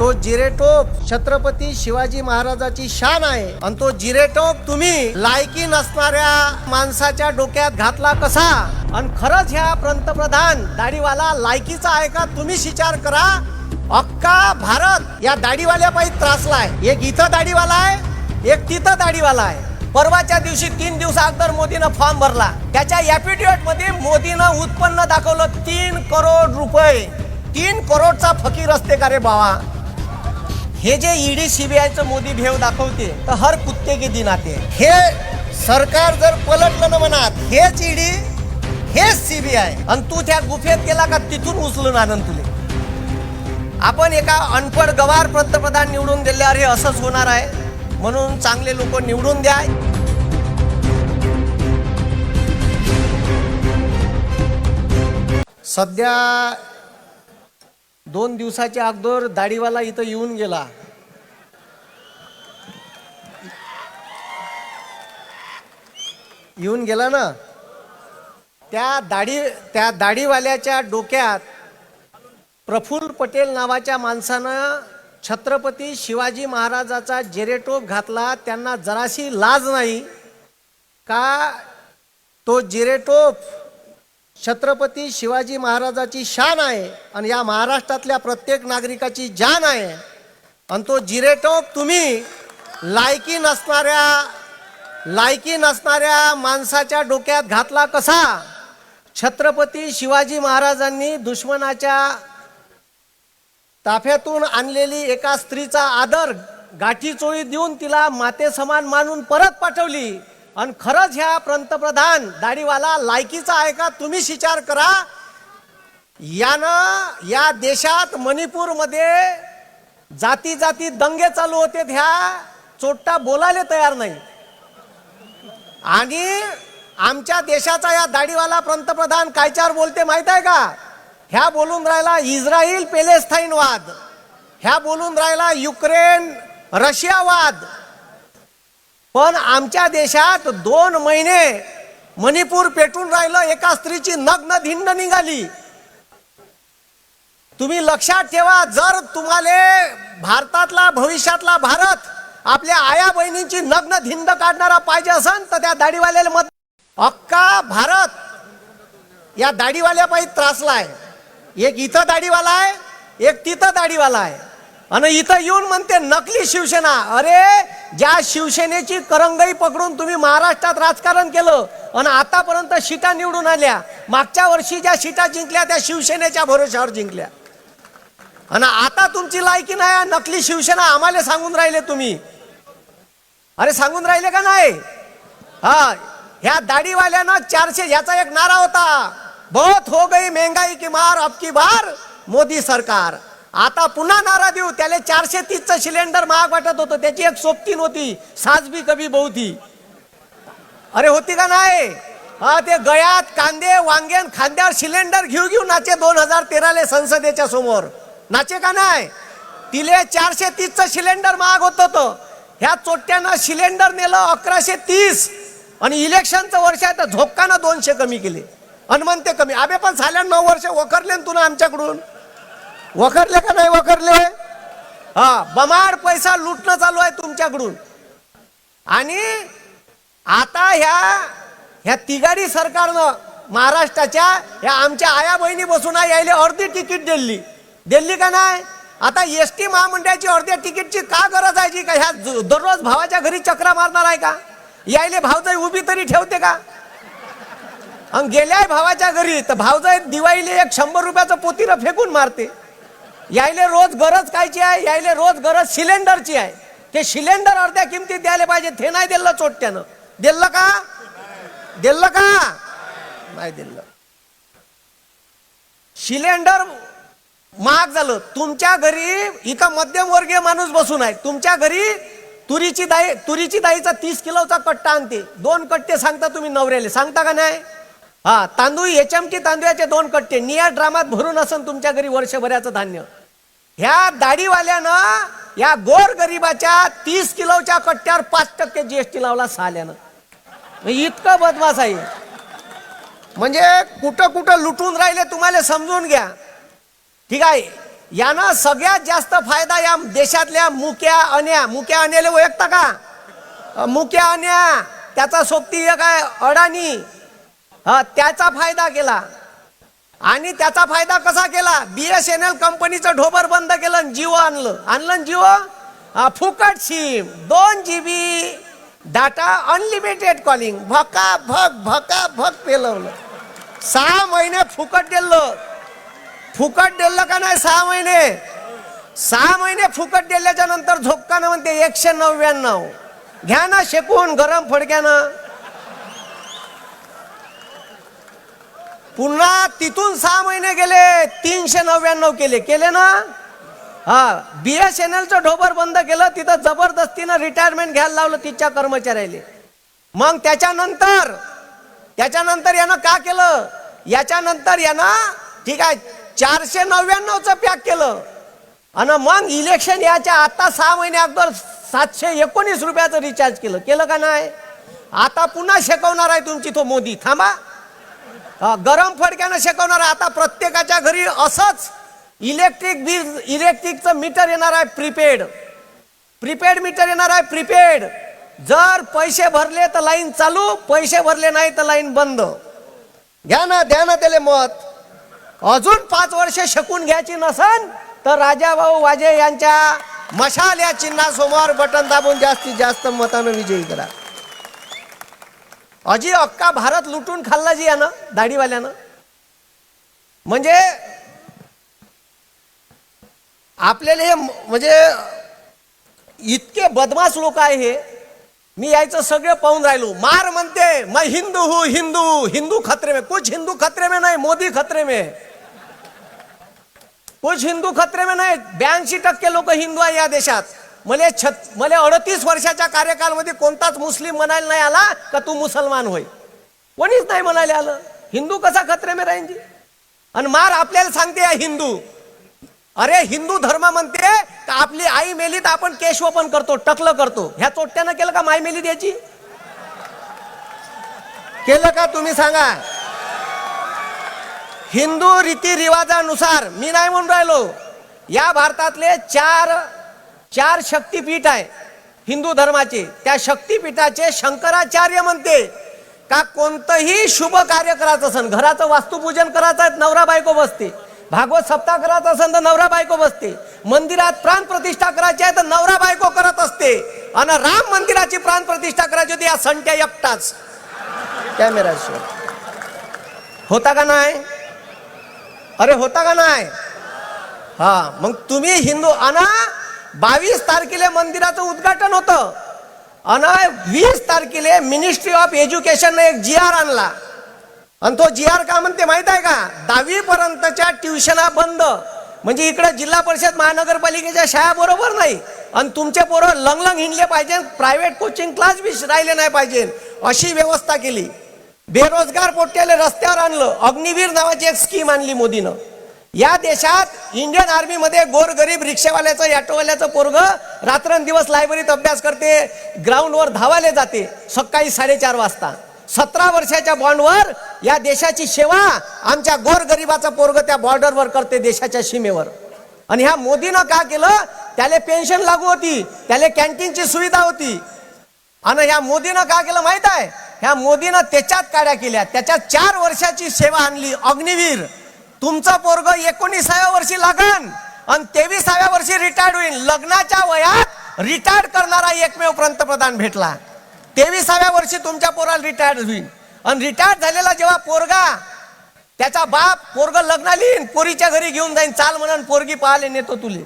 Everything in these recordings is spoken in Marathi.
तो जिरेटोप छत्रपती शिवाजी महाराजाची शान आहे. आणि तो जिरेटोप तुम्ही लायकी नसणाऱ्या माणसाच्या डोक्यात घातला कसा? आणि खरंच ह्या पंतप्रधान दाढीवाला लायकीचा आहे का? तुम्ही विचार करा. अख्खा भारत या दाढीवाल्या त्रासला आहे. एक इथं दाढीवाला आहे एक तिथं दाढीवाला आहे. परवाच्या दिवशी तीन दिवसा अगोदर मोदीनं फॉर्म भरला. त्याच्या ऍफिडेव्हिटमध्ये मोदीनं उत्पन्न दाखवलं तीन करोड रुपये. तीन करोडचा फकीर असते का रे बाबा? हे जे ईडी सीबीआयचं मोदी भेव दाखवते तर हर कुत्ते की दिन आते हे सरकार जर पलटलं ना मनात हेच ईडी हेच सीबीआय आणि तू त्या गुफेत गेला का तिथून उचलून आनंद तुले. आपण एका अनपड गवार पंतप्रधान निवडून दिल्यावर हे असंच होणार आहे. म्हणून चांगले लोक निवडून द्या सध्या दोन दिवसाच्या अगोदर दाढीवाला इथं येऊन गेला. येऊन गेला ना? त्या दाढी त्या दाढीवाल्याच्या डोक्यात प्रफुल्ल पटेल नावाच्या माणसानं छत्रपती शिवाजी महाराजाचा जेरेटोप घातला. त्यांना जराशी लाज नाही का? तो जिरेटोप छत्रपती शिवाजी महाराजाची शान आहे आणि या महाराष्ट्रातल्या प्रत्येक नागरिकाची जान आहे. आणि तो जिरेटोक तुम्ही लायकी नसणाऱ्या लायकी नसणाऱ्या माणसाच्या डोक्यात घातला कसा? छत्रपती शिवाजी महाराजांनी दुश्मनाच्या ताफ्यातून आणलेली एका स्त्रीचा आदर गाठी चोळी देऊन तिला माते समान मानून परत पाठवली. आणि खरंच ह्या पंतप्रधान दाढीवाला लायकीचा आहे का? तुम्ही विचार करा. यानं या देशात मणिपूरमध्ये जाती जाती दंगे चालू होते ह्या. चोट्टा बोलायला तयार नाही. आणि आमच्या देशाचा या दाढीवाला पंतप्रधान कायच्यावर बोलते माहीत आहे का? ह्या बोलून राहिला इस्रायल पेलेस्थाईन वाद. ह्या बोलून राहिला युक्रेन रशियावाद पण आमच्या देशात दोन महिने मणिपूर पेटून राहिलं एका स्त्रीची नग्न धिंड निघाली. तुम्ही लक्षात ठेवा जर तुम्हाला भारतातला भविष्यातला भारत आपल्या आया बहिणींची नग्न धिंड काढणारा पाहिजे असेल तर त्या दाढीवाल्याला मत अख्खा भारत! या दाढीवाल्या त्रासला त्रासलाय. एक इथं दाढीवाला आहे एक तिथं दाढीवाला आहे. आणि इथं येऊन म्हणते नकली शिवसेना! अरे ज्या शिवसेनेची करंगई पकडून तुम्ही महाराष्ट्रात राजकारण केलं आणि आतापर्यंत सीटा निवडून आल्या मागच्या वर्षी ज्या सीटा जिंकल्या त्या शिवसेनेच्या भरोश्यावर जिंकल्या. आणि आता तुमची लायकी नाही नकली शिवसेना आम्हाला सांगून राहिले तुम्ही. अरे सांगून राहिले का नाही? हा ह्या दाढीवाल्यानं चारशे ह्याचा एक नारा होता. बहुत हो गई महंगाई की मार अब की बार मोदी सरकार. आता पुन्हा नारा देऊ. त्याला चारशे तीसचं सिलेंडर महाग वाटत होतं. त्याची एक सोबतीन होती साजबी भी बहुती. अरे होती का नाही? हा ते गळ्यात कांदे वांगेन खांद्यावर सिलेंडर घेऊ घेऊ नाचे दोन हजार तेराले संसदेच्या समोर. नाचे का नाही? तिले चारशे तीसचं सिलेंडर महाग होत होतं. ह्या चोट्यानं सिलेंडर नेलं अकराशे तीस. आणि इलेक्शनचं वर्ष आहे तर झोपकानं दोनशे कमी केले. अनमन ते कमी. अबे पण झाल्या नऊ वर्ष वखरले तुला आमच्याकडून. वखरले का नाही वखरले? हा बमाड पैसा लुटणं चालू आहे तुमच्याकडून. आणि आता ह्या ह्या तिघाडी सरकारनं महाराष्ट्राच्या ह्या आमच्या आया बहिणी बसून आहे, यायले अर्धी तिकीट दिली. दिली का नाही? आता एस टी महामंडळाची अर्ध्या तिकीटची का गरज आहे जी का? ह्या दररोज भावाच्या घरी चक्रा मारणार आहे का? यायले भावजाई उभी तरी ठेवते का? आणि गेल्याय भावाच्या घरी तर भावजाई दिवाळीले एक शंभर रुपयाचं पोतीला फेकून मारते. यायले रोज गरज कायची आहे? यायले रोज गरज सिलेंडरची आहे. ते सिलेंडर अर्ध्या किमतीत द्यायला पाहिजे. ते नाही दिलं चोट्यानं दिलं का? दिलं का? नाही दिलं. सिलेंडर महाग झालं. तुमच्या घरी इथं मध्यमवर्गीय माणूस बसून आहे. तुमच्या घरी तुरीची दाई तुरीची दाईचा तीस किलोचा कट्टा आणते. दोन कट्टे सांगता तुम्ही नवऱ्याले. सांगता का नाही? हा तांदूळ एचएमटी तांदूळाचे दोन कट्टे. निया ड्रामात भरून असन तुमच्या घरी वर्षभराचं धान्य. ह्या दाढीवाल्यानं या गोर गरिबाच्या तीस किलोच्या कट्ट्यावर पाच टक्के जीएसटी लावला साल्यानं. इतकं बदमाश आहे. म्हणजे कुठं कुठं लुटून राहिले तुम्हाला समजून घ्या. ठीक आहे. यानं सगळ्यात जास्त फायदा या देशातल्या मुक्या अन्या मुक्या अन्याला ओळखता का? मुक्या अन्या त्याचा सोबती एक आहे अडाणी. हा त्याचा फायदा केला. आणि त्याचा फायदा कसा केला? बी एस एन एल कंपनीचं ढोबर बंद केलं जिओ आणलं. आणलं जिओ? हा, फुकट सिम दोन G B data unlimited calling भका भक भका भक पेलवलं. सहा महिने फुकट दिलं फुकट दिलं का नाही सहा महिने? सहा महिने फुकट दिल्याच्या नंतर झोपकानं म्हणते एकशे नव्याण्णव. घ्या ना शेकून गरम फडक्यानं. पुन्हा तिथून सहा महिने गेले तीनशे नव्याण्णव केले. केले ना? हा बी एस एन एलचं ढोबर बंद केलं तिथं जबरदस्तीनं रिटायरमेंट घ्यायला लावलं तिच्या कर्मचाऱ्याले. मग त्याच्यानंतर त्याच्यानंतर यानं का केलं? याच्यानंतर यानं ठीक आहे चारशे नव्याण्णवचं पॅक केलं. आणि मग इलेक्शन याच्या आता सहा महिने अगोदर सातशे एकोणीस रुपयाचं रिचार्ज केलं. केलं का नाही? आता पुन्हा शेकवणार आहे तुमची तो मोदी. थांबा. गरम फडक्यानं शिकवणार आता प्रत्येकाच्या घरी असंच इलेक्ट्रिक बिल इलेक्ट्रिकचं मीटर येणार आहे प्रीपेड. प्रीपेड मीटर येणार आहे प्रीपेड. जर पैसे भरले तर लाईन चालू पैसे भरले नाही तर लाईन बंद. घ्या ना द्या ना त्याले मत. अजून पाच वर्ष शकून घ्यायची नसन तर राजाभाऊ वाजे यांच्या मशाल या चिन्हासमोर बटन दाबून जास्तीत जास्त मतानं विजयी करा. अजी अक्का भारत लुटून खाल्ला जी यानं दाढीवाल्यानं. म्हणजे आपल्याला हे म्हणजे इतके बदमाश लोक आहे हे. मी यायचं सगळं पाहून राहिलो. मार म्हणते मैं हिंदू हूँ हिंदू हिंदू खतरे में. कुछ हिंदू खतरे में नाही मोदी खतरे में. कुछ हिंदू खतरे में नाही ब्याऐंशी टक्के लोक हिंदू आहे या देशात. मले छत मले अडतीस वर्षाच्या कार्यकालमध्ये कोणताच मुस्लिम म्हणायला नाही आला का तू मुसलमान होय? कोणीच नाही म्हणायला आलं. हिंदू कसा खत्रे मे राहीन जी? आणि मार आपल्याला सांगते या हिंदू. अरे हिंदू धर्म म्हणते का आपली आई मेली तर आपण केश ओपन करतो टकलं करतो. ह्या चोट्यानं केलं का माय मेली द्यायची केलं का तुम्ही सांगा? हिंदू रीतिरिवाजानुसार मी नाही म्हणून राहिलो. या भारतातले चार चार शक्तीपीठ आहे. हिंदू धर्माचे. त्या शक्तीपीठाचे शंकराचार्य म्हणते. का कोणतंही शुभ कार्य करायचं असेल घराचं वास्तुपूजन करायचं आहे नवरा बायको बसते. भागवत सप्ताह करायचं असेल तर नवरा बायको बसते. मंदिरात प्राण प्रतिष्ठा करायची आहे तर नवरा बायको करत असते. आणि राम मंदिराची प्राण प्रतिष्ठा करायची होती या संट्या एकटाच. कॅमेरा होता का नाही? अरे होता का नाही? हा मग तुम्ही हिंदू अना बावीस तारखेला मंदिराचं उद्घाटन होतं. आणि वीस तारखेला मिनिस्ट्री ऑफ एज्युकेशननं एक जी आर आणला. आणि तो जी आर का म्हणते माहीत आहे का? दहावी पर्यंतच्या ट्युशना बंद. म्हणजे इकडे जिल्हा परिषद महानगरपालिकेच्या शाळा बरोबर नाही. आणि तुमचे पोरं लंगलंग हिंडले पाहिजे प्रायव्हेट कोचिंग क्लास बी राहिले नाही पाहिजे अशी व्यवस्था केली. बेरोजगार पोट्याला रस्त्यावर आणलं. अग्निवीर नावाची एक स्कीम आणली मोदीनं. या देशात इंडियन आर्मीमध्ये गोरगरीब रिक्षावाल्याचं ऑटोवाल्याचं पोरग रात्रंदिवस लायब्ररीत अभ्यास करते ग्राउंडवर धावाले जाते सकाळी साडेचार वाजता. सतरा वर्षाच्या बॉन्डवर या देशाची सेवा आमच्या गोरगरिबाचं पोरग त्या बॉर्डरवर करते देशाच्या सीमेवर. आणि ह्या मोदीनं का केलं? त्याला पेन्शन लागू होती त्याला कॅन्टीनची सुविधा होती. आणि ह्या मोदीनं का केलं माहीत आहे? ह्या मोदीनं त्याच्यात काड्या केल्या त्याच्यात चार वर्षाची सेवा आणली अग्निवीर. तुमचा पोरग एकोणीसाव्या वर्षी लागन आणि तेवीसाव्या वर्षी रिटायर्ड होईल लग्नाच्या वयात रिटायर्ड करणारा एकमेव पंतप्रधान भेटला. तेवीसाव्या वर्षी तुमच्या पोराला रिटायर्ड होईल आणि रिटायर्ड झालेला जेव्हा पोरगा त्याचा बाप पोरग लग्नाला येईन पोरीच्या घरी घेऊन जाईन. चाल म्हणून पोरगी पाहायला नेतो तुले.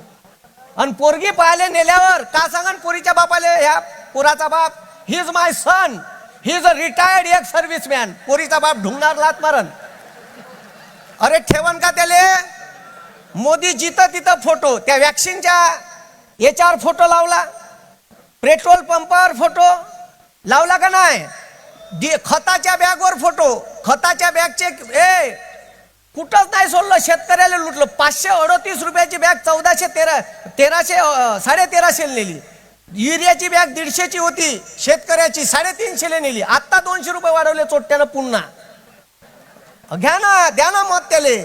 आणि पोरगी पाहायला नेल्यावर का सांगन पोरीच्या बापाले ह्या पोराचा बाप he is my son he is a retired एक सर्व्हिसमॅन पोरीचा बाप ढुंगणार लात मारन. अरे ठेवण का त्याले? मोदी जिथं तिथं फोटो त्या वॅक्सिनच्या याच्यावर फोटो लावला. पेट्रोल पंपावर फोटो लावला का नाही? खताच्या बॅगवर फोटो. खताच्या बॅगचे ए कुठंच नाही सोडलं शेतकऱ्याला लुटलं. पाचशे अडतीस रुपयाची बॅग चौदाशे तेरा तेराशे अं, साडे तेराशे नेली. युरियाची बॅग दीडशेची होती शेतकऱ्याची साडेतीनशेला नेली. आत्ता दोनशे रुपये वाढवले चोट्ट्यानं पुन्हा. घ्या ना द्या ना मत त्याले.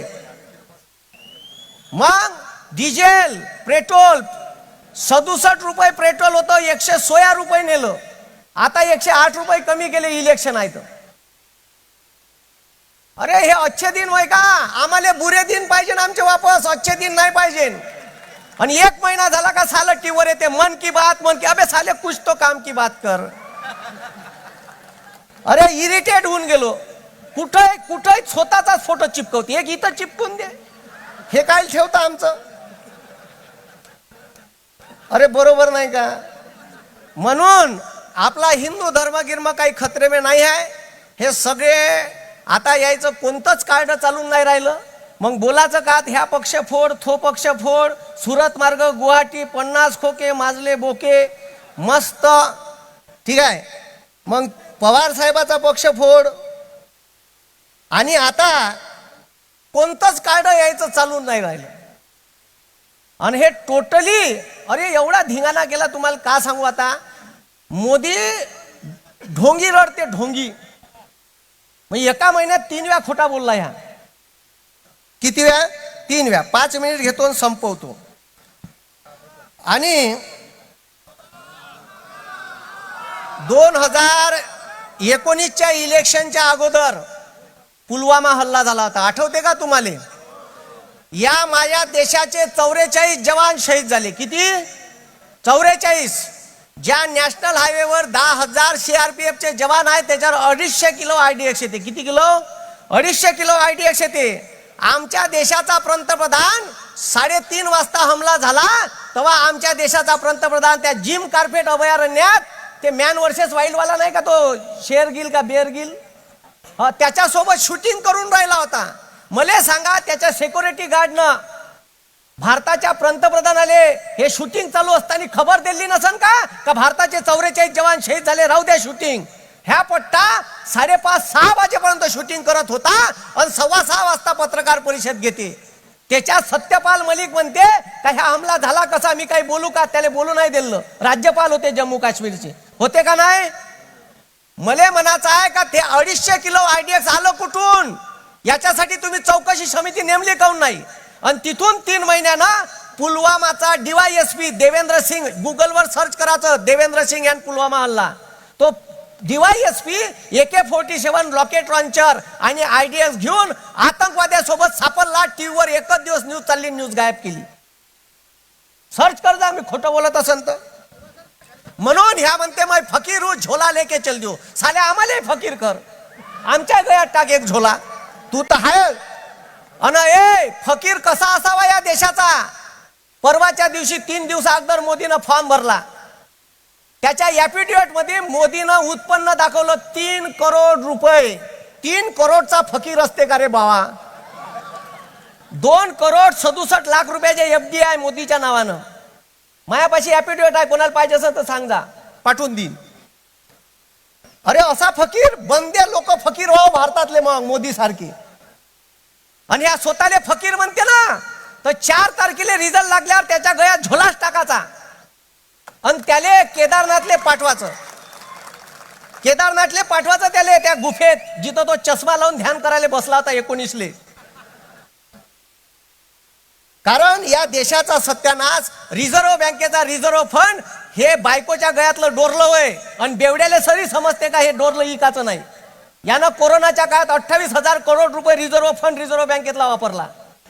मग डिझेल पेट्रोल सदुसष्ट रुपये पेट्रोल होतं एकशे सोळा रुपये नेलं. आता एकशे आठ रुपये कमी केले इलेक्शन आहे तर. अरे हे अच्छे दिन होय का? आम्हाला बुरे दिन पाहिजे आमचे वापस अच्छे दिन नाही पाहिजे. आणि एक महिना झाला का साल टीवर येते. मन की बात मन की अबे साले कुछ तो काम की बात कर. अरे इरिटेट होऊन गेलो. कुठं कुठं स्वतःचाच फोटो चिपकवते? एक इथं चिपकून दे. हे काय ठेवतं आमचं? अरे बरोबर नाही का? म्हणून आपला हिंदू धर्म गिर्म काही खतरेमे नाही आहे. हे सगळे आता यायचं कोणतंच कार्ड चालून नाही राहिलं. मग बोलाचं का? ह्या पक्ष फोड थो पक्ष फोड. सुरत मार्ग गुवाहाटी पन्नास खोके माजले बोके. मस्त. ठीक आहे. मग पवार साहेबाचा पक्ष फोड. आणि आता कोणतंच कार्ड यायचं चालून नाही राहिलं. आणि हे टोटली अरे एवढा धिंगाणा गेला तुम्हाला का सांगू आता? मोदी ढोंगी रडते ढोंगी. म्हणजे एका महिन्यात तीन वेळा खोटा बोलला ह्या. किती वेळा? तीन वेळा. पाच मिनिट घेतो आणि संपवतो. आणि दोन हजार एकोणीसच्या इलेक्शनच्या अगोदर पुलवामा हल्ला झाला होता. आठवते का तुम्हाला? या माझ्या देशाचे चौवेचाळीस जवान शहीद झाले. किती? चौवेचाळीस ज्या नॅशनल हायवेवर दहा हजार सीआरपीएफचे जवान आहेत त्याच्यावर अडीचशे किलो आयडीएक्स येते. किती किलो? अडीचशे किलो आयडीएक्स येते. आमच्या देशाचा पंतप्रधान साडेतीन वाजता हमला झाला तेव्हा आमच्या देशाचा पंतप्रधान त्या जिम कार्पेट अभयारण्यात ते मॅन वर्सेस वाईल्डवाला नाही का तो? शेर गिल का बेर गिल हा, त्याच्यासोबत शूटिंग करून राहिला होता. मला सांगा त्याच्या सिक्युरिटी गार्डनं भारताच्या पंतप्रधानाले हे शूटिंग चालू असताना खबर दिली नसन का? का भारताचे चौवेचाळीस जवान शहीद झाले? राहू द्या शूटिंग ह्या पट्टा साडेपाच सहा वाजेपर्यंत शूटिंग करत होता आणि सव्वा सहा वाजता पत्रकार परिषद घेते. त्याच्यात सत्यपाल मलिक म्हणते का ह्या हमला झाला कसा? मी काही बोलू का? त्याला बोलू नाही दिलं. राज्यपाल होते जम्मू काश्मीरचे होते का नाही? मले म्हणायचं आहे का ते अडीचशे किलो आयडीएक्स आलं कुठून? याच्यासाठी तुम्ही चौकशी समिती नेमली काऊन नाही? आणि तिथून तीन महिन्यानं पुलवामाचा डीवायएसपी देवेंद्र सिंग गुगलवर सर्च करायचं देवेंद्र सिंग यांनी पुलवामा हल्ला. तो DYSP A K forty seven rocket launcher आणि आयडीएक्स घेऊन आतंकवाद्यासोबत सापडला. टीव्हीवर एकच दिवस न्यूज चालली न्यूज गायब केली. सर्च करजा मी खोटं बोलत असेल तर. म्हणून ह्या म्हणते मग फकीर झोला लेके चल देऊ. साले आम्हाला फकीर कर. आमच्या गळ्यात टाक एक झोला. तू तर आहे अन ए फकीर कसा असावा या देशाचा? परवाच्या दिवशी तीन दिवस अगोदर मोदीनं फॉर्म भरला. त्याच्या ऍफिडेविटमध्ये मोदीनं उत्पन्न दाखवलं तीन करोड रुपये. तीन करोडचा फकीर असते का रे बाबा? दोन करोड सदुसष्ट लाख रुपयाचे एफ डी आहे मोदीच्या नावानं. मायापाशी ऍफिडेविट आहे कोणाला पाहिजे असेल तर सांग जा. पाठवून देईन. अरे असा फकीर बंदे लोक फकीर हो भारतातले मग मोदी सारखे. आणि या स्वतःले फकीर म्हणते ना तर चार तारखेला रिझल्ट लागल्यावर त्याच्या गळ्यात झोलाच टाकायचा. आणि त्याले केदारनाथले पाठवायचं. केदारनाथले पाठवायचं त्याले त्या गुफेत जिथं तो चष्मा लावून ध्यान करायला बसला होता एकोणीसले. कारण या देशाचा सत्यानाश रिझर्व्ह बँकेचा रिझर्व्ह फंड हे बायकोच्या गळ्यातलं डोरलं होय. आणि बेवड्याला सरी समजते का हे डोरलं इकाचं नाही? यानं कोरोनाच्या काळात अठ्ठावीस हजार करोड रुपये रिझर्व्ह फंड रिझर्व्ह बँकेतला वापरला.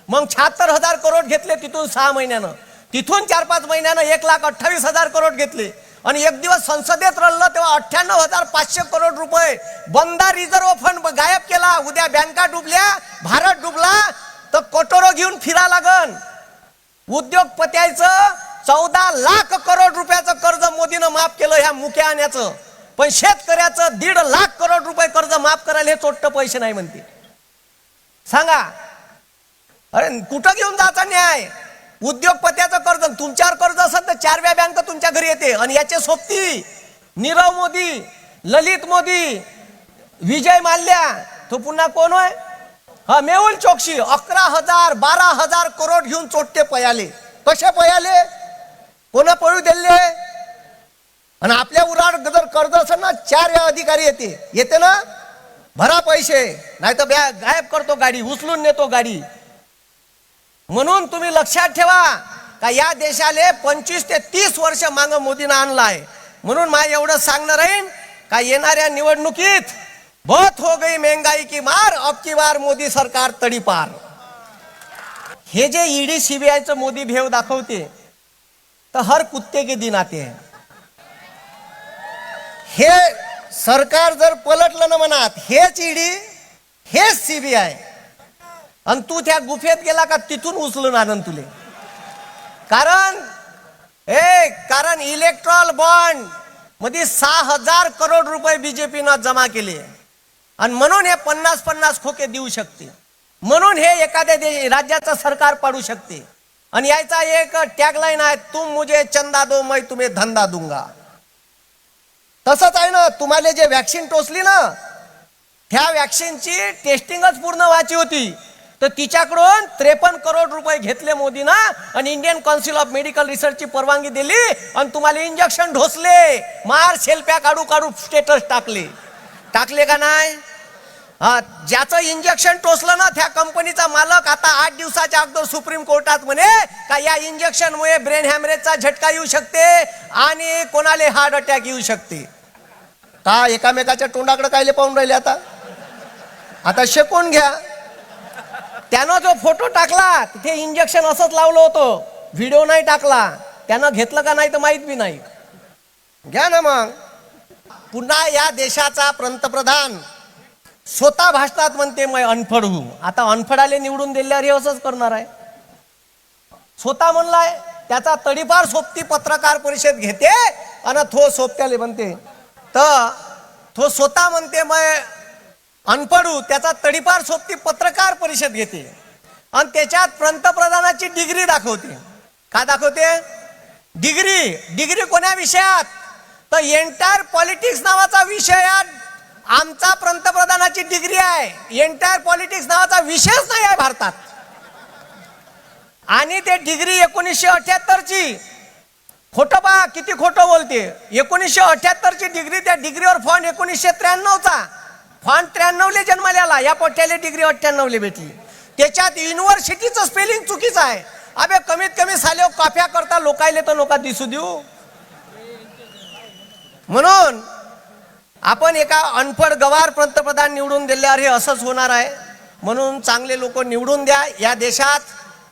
मग शहात्तर हजार करोड घेतले तिथून सहा महिन्यानं. तिथून चार पाच महिन्यानं एक लाख अठ्ठावीस हजार करोड घेतले. आणि एक दिवस संसदेत रडलं तेव्हा अठ्ठ्याण्णव हजार पाचशे करोड रुपये बंदा रिझर्व्ह फंड गायब केला. उद्या बँका डुबल्या भारत डुबला तर कटोरो घेऊन फिरा लागन. उद्योगपत्याचं चौदा लाख करोड रुपयाचं कर्ज मोदीनं माफ केलं ह्या मुख्या आण्याचं. पण शेतकऱ्याचं दीड लाख करोड रुपये कर्ज माफ करायला हे चोट्ट पैसे नाही म्हणते. सांगा. अरे कुठं घेऊन जायचा न्याय? उद्योगपत्याचं कर्ज तुमच्यावर कर्ज असेल तर चारव्या बँक तुमच्या घरी येते आणि याचे सोबती नीरव मोदी ललित मोदी विजय माल्या तो पुन्हा कोण होय? हा मेहुल चोक्शी अकरा हजार बारा हजार करोड घेऊन चोट्टे पयाले. कसे पयाले? कोणा पळू दिले? आणि आपल्या उराड जर कर्ज असेल ना चार अधिकारी येते. येते ना? भरा पैसे. नाही तर गायब करतो गाडी उचलून नेतो गाडी. म्हणून तुम्ही लक्षात ठेवा का या देशाले पंचवीस ते तीस वर्ष मांग मोदीनं आणलाय. म्हणून मा एवढं सांगणं राहीन का येणाऱ्या निवडणुकीत बहुत हो गई महंगाई की मार अब की बार मोदी सरकार तडीपार हे जे ईडी सीबीआयचं मोदी भेव दाखवते तर हर कुत्ते के दिन आते हे। सरकार जर पलटलं ना म्हणत हेच ईडी हेच सीबीआय आणि तू त्या गुफेत गेला का तिथून उचलून आनंद तुले? कारण ए कारण इलेक्ट्रॉल बॉन्डमध्ये सहा हजार करोड रुपये बीजेपीनं जमा केले. आणि म्हणून हे पन्नास पन्नास खोके देऊ शकते. म्हणून हे एखाद्या दे राज्याचं सरकार पाडू शकते. आणि यायचा एक टॅगलाईन आहे तुम मुझे चंदा दो मै तुम्हे धंदा दूंगा. तसंच आहे ना तुम्हाला जे वॅक्सिन टोचली ना ह्या व्हॅक्सिनची टेस्टिंगच पूर्ण व्हायची होती. तर तिच्याकडून त्रेपन्न करोड रुपये घेतले मोदीनं आणि इंडियन काउन्सिल ऑफ मेडिकल रिसर्चची परवानगी दिली आणि तुम्हाला इंजेक्शन ढोसले. मार सेल्फ्या काढू काढू स्टेटस टाकले. टाकले का नाही? ज्याचं इंजेक्शन टोचलं ना त्या कंपनीचा मालक आता आठ दिवसाच्या अगोदर सुप्रीम कोर्टात म्हणे का या इंजेक्शनमुळे ब्रेन हॅमरेजचा झटका येऊ शकते आणि कोणाले हार्ट अटॅक येऊ शकते. का एकामेकाच्या तोंडाकडे कायले पाहून राहिले आता? आता शेकून घ्या. त्यानं जो फोटो टाकला तिथे इंजेक्शन असंच लावलं होतं. व्हिडिओ नाही टाकला. त्यानं घेतलं का नाही तर माहीत बी नाही. घ्या ना मग. पुन्हा या देशाचा पंतप्रधान स्वतः भाषणात म्हणते मग अनफड हू. आता अनफडाले निवडून दिल्यावर हे असंच करणार आहे. स्वतः म्हणलाय त्याचा तडीपार सोबती पत्रकार परिषद घेते आणि थो सोबत्याले म्हणते तर तो स्वतः म्हणते मग अनपडू त्याचा तडीपार सोबती पत्रकार परिषद घेते. आणि त्याच्यात पंतप्रधानाची डिग्री दाखवते. का दाखवते? डिग्री. डिग्री कोण्या विषयात? तर एंटायर पॉलिटिक्स नावाचा विषय आमचा पंतप्रधानाची डिग्री आहे. एंटायर पॉलिटिक्स नावाचा विषयच नाही आहे भारतात. आणि ते डिग्री एकोणीसशे अठ्याहत्तरची. खोटं पहा किती खोटं बोलते. एकोणीसशे अठ्याहत्तरची डिग्री त्या डिग्रीवर फॉन्ट एकोणीसशे त्र्याण्णवचा. फॉन्ट त्र्याण्णवले जन्मल्याला या पोट्याला डिग्री अठ्ठ्याण्णवले भेटली. त्याच्यात युनिव्हर्सिटीचं स्पेलिंग चुकीचं आहे. अबे कमीत कमी साले कॉफ्या करता लोकायले तर लोका दिसू देऊ. म्हणून आपण एका अनपड गवार पंतप्रधान निवडून दिल्यावर हे असंच होणार आहे. म्हणून चांगले लोक निवडून द्या. या देशात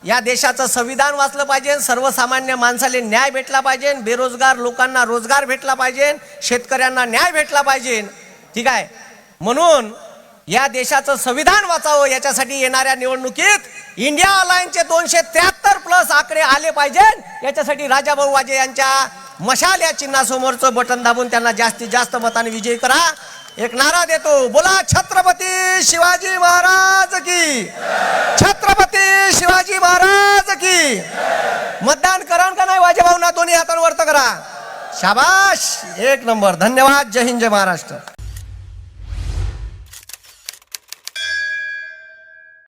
या देशाचं संविधान वाचलं पाहिजे. सर्वसामान्य माणसाला न्याय भेटला पाहिजे. बेरोजगार लोकांना रोजगार भेटला पाहिजे. शेतकऱ्यांना न्याय भेटला पाहिजे. ठीक आहे? म्हणून या देशाचं संविधान वाचावं. याच्यासाठी येणाऱ्या निवडणुकीत इंडिया अलायन्सचे दोनशे त्र्याहत्तर प्लस आकडे आले पाहिजे. याच्यासाठी राजाभाऊ वाजे यांच्या मशाल या चिन्हासमोरचं बटन दाबून त्यांना जास्तीत जास्त मताने विजयी करा. एक नारा देतो. बोला छत्रपती शिवाजी महाराज की. छत्रपती शिवाजी महाराज की. मतदान करा का नाही वाजे भावना दोन्ही हातांवर वर्त करा. शाबाश. एक नंबर. धन्यवाद. जय हिंद जय महाराष्ट्र.